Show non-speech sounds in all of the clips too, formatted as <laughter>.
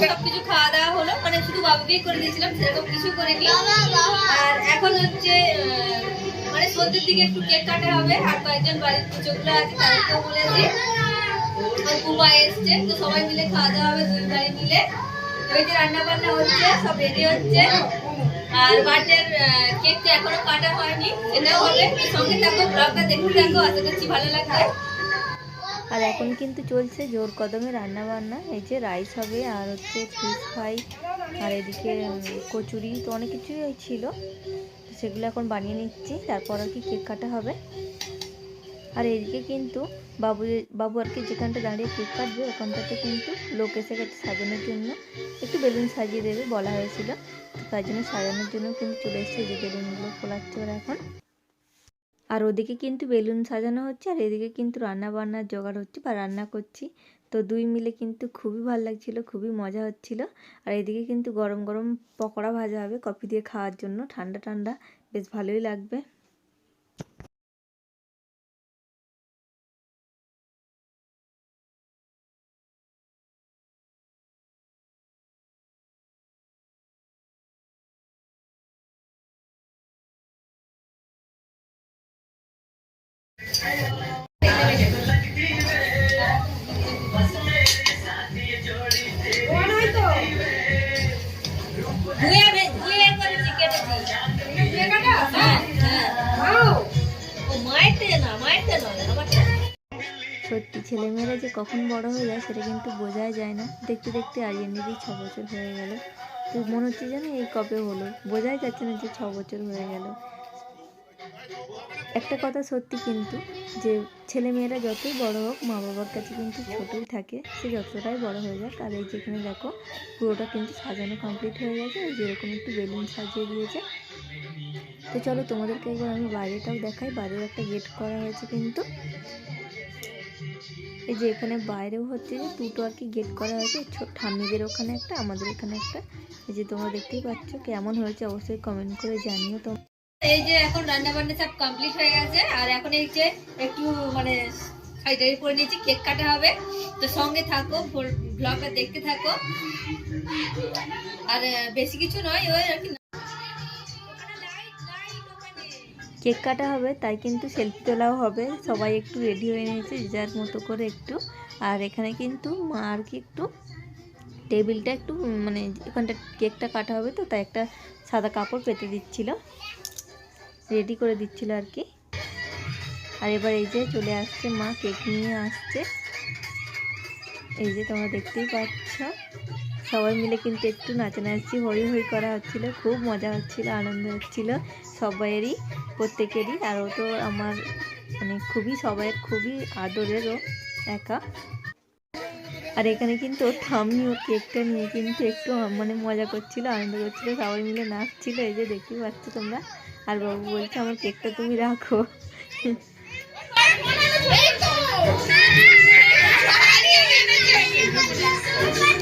সবকিছু খাওয়া দাওয়া হলো। মানে শুধু বাবুকেই করে দিয়েছিলাম, সেরকম কিছু করিনি। আর এখন হচ্ছে মানে সন্ধ্যের দিকে একটু কেক কাটা হবে, আর কয়েকজন বাড়ির পুজোগুলো আছে, তাদেরকেও বলেছি এসছে, তো সবাই মিলে খাওয়া দাওয়া হবে, দুই মিলে। ওই রান্না বান্না হচ্ছে, সব রেডি হচ্ছে। আর বার্থডের কেকটা এখনও কাটা হয়নি, সেটাও হবে। সঙ্গে থাকো দেখতে থাকো, আশা করছি ভালো লাগবে। আর এখন কিন্তু চলছে জোর কদমে রান্না বান্না এই যে রাইস হবে আর হচ্ছে ফিশ ফ্রাই আর এদিকে কচুরি, তো অনেক কিছুই ছিল। সেগুলো এখন বানিয়ে নিচ্ছি, তারপর আর কি কেক কাটা হবে। আর এদিকে কিন্তু বাবু বাবু আর কি যেখানটা দাঁড়িয়ে কেক কাটবে, ওখানটাতে কিন্তু লোক এসে গেছে সাজানোর জন্য। একটু বেলুন সাজিয়ে দেবে বলা হয়েছিল। তো তার জন্য সাজানোর জন্য কিন্তু চলে এসেছে যে বেলুনগুলো ফোলাচ্ছে ওরা এখন। আর ওদিকে কিন্তু বেলুন সাজানো হচ্ছে আর এদিকে কিন্তু রান্না বান্নার জোগাড় হচ্ছে বা রান্না করছি। তো দুই মিলে কিন্তু খুবই ভালো লাগছিল, খুবই মজা হচ্ছিল। আর এদিকে কিন্তু গরম গরম পকোড়া ভাজা হবে, কফি দিয়ে খাওয়ার জন্য। ঠান্ডা ঠান্ডা, বেশ ভালোই লাগবে। সত্যি, ছেলেমেয়েরা যে কখন বড় হয়ে যায় সেটা কিন্তু বোঝাই যায় না। দেখতে দেখতে আরিয়ানিরই ছ বছর হয়ে গেল। তো মনে হচ্ছে যেন এই কবে হলো। বোঝাই যাচ্ছে না যে ছ বছর হয়ে গেল। একটা কথা সত্যি কিন্তু, যে ছেলেমেয়েরা যতই বড় হোক মা বাবার কাছে কিন্তু ছোটই থাকে, সে যতটাই বড় হয়ে যাক আর এই যেখানে দেখো, পুরোটা কিন্তু সাজানো কমপ্লিট হয়ে গেছে যেরকম একটু বেলুন সাজিয়ে দিয়েছে। তো চলো তোমাদেরকে একবার আমি বাইরেটাও দেখাই, বাইরেও একটা গেট করা হয়েছে কিন্তু। এই যে এখানে বাইরেও হচ্ছে যে দুটো আর কি গেট করা হয়েছে ঠাম্মিদের ওখানে একটা, আমাদের এখানে একটা। এই যে তোমরা দেখতেই পাচ্ছ কেমন হয়েছে, অবশ্যই কমেন্ট করে জানিও তো এই যে এখন রান্না বান্না সব কমপ্লিট হয়ে গেছে, আর এখন এই যে একটু মানে সাইডারি করে নিয়েছি, কেক কাটা হবে। তো সঙ্গে থাকো ব্লগটা দেখতে থাকো। আর বেশি কিছু নয়, ওই আর কি। কেক কাটা হবে, তাই কিন্তু সেলফি তোলাও হবে। সবাই একটু রেডি হয়ে নিয়েছে যার মতো করে একটু। আর এখানে কিন্তু মা আর কি একটু টেবিলটা একটু মানে এখানটা কেকটা কাটা হবে তো, তাই একটা সাদা কাপড় পেতে দিচ্ছিল। রেডি করে দিচ্ছিল আর কি। আর এবার এই যে চলে আসছে মা কেক নিয়ে আসছে। এই যে তোমরা দেখতেই পাচ্ছ। সবাই মিলে কিন্তু একটু নাচানাচি, হই হই করা হচ্ছিল। খুব মজা হচ্ছিল, আনন্দ হচ্ছিল সবাইয়েরই, প্রত্যেকেরই। আর ও তো আমার মানে খুবই, সবাইয়ের খুবই আদরেরও একা। আর এখানে কিন্তু ওর ও কেকটা নিয়ে কিন্তু একটু মানে মজা করছিল, আনন্দ করছিল, সবাই মিলে নাচছিল, এই যে দেখতে পাচ্ছ তোমরা। আর বাবু বলছে, আমার কেকটা তুমি রাখো। ওই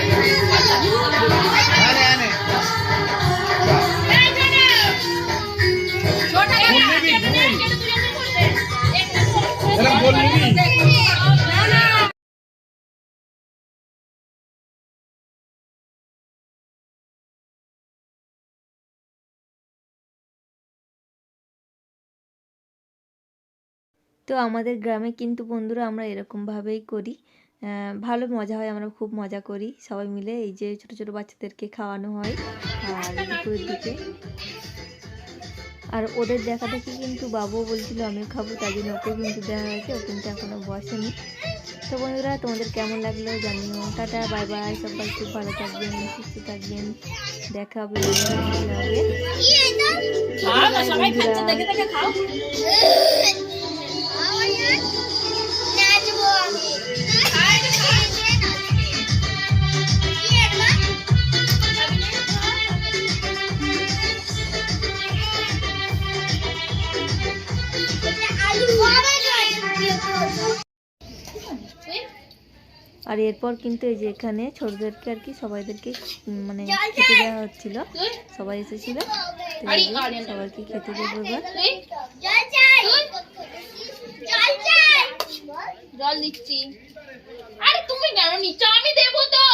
তো আমাদের গ্রামে কিন্তু বন্ধুরা আমরা এরকমভাবেই করি। ভালো মজা হয় আমরা খুব মজা করি। সবাই মিলে এই যে ছোট ছোট বাচ্চাদেরকে খাওয়ানো হয় আর দুপুরের দিকে। আর ওদের দেখা দেখি কিন্তু বাবু বলছিল আমিও খাব। তাই জন্য ওকে কিন্তু দেওয়া হয়েছে ও কিন্তু এখনও বসেনি। তো বন্ধুরা তোমাদের কেমন লাগল জানিও। টাটা বাই বাই সবাই খুব ভালো থাকবেন সুস্থ থাকবেন। দেখা হবে অন্য <laughs> আর এরপর কিন্তু এই যে এখানে ছোটদেরকে আর কি সবাইদেরকে মানে খেতে দেওয়া হচ্ছিল। সবাই এসেছিল। সবাইকে খেতে দেবো এবার। জল দিচ্ছি। আরে তুমি কেন নিচ্ছ আমি দেবো তো।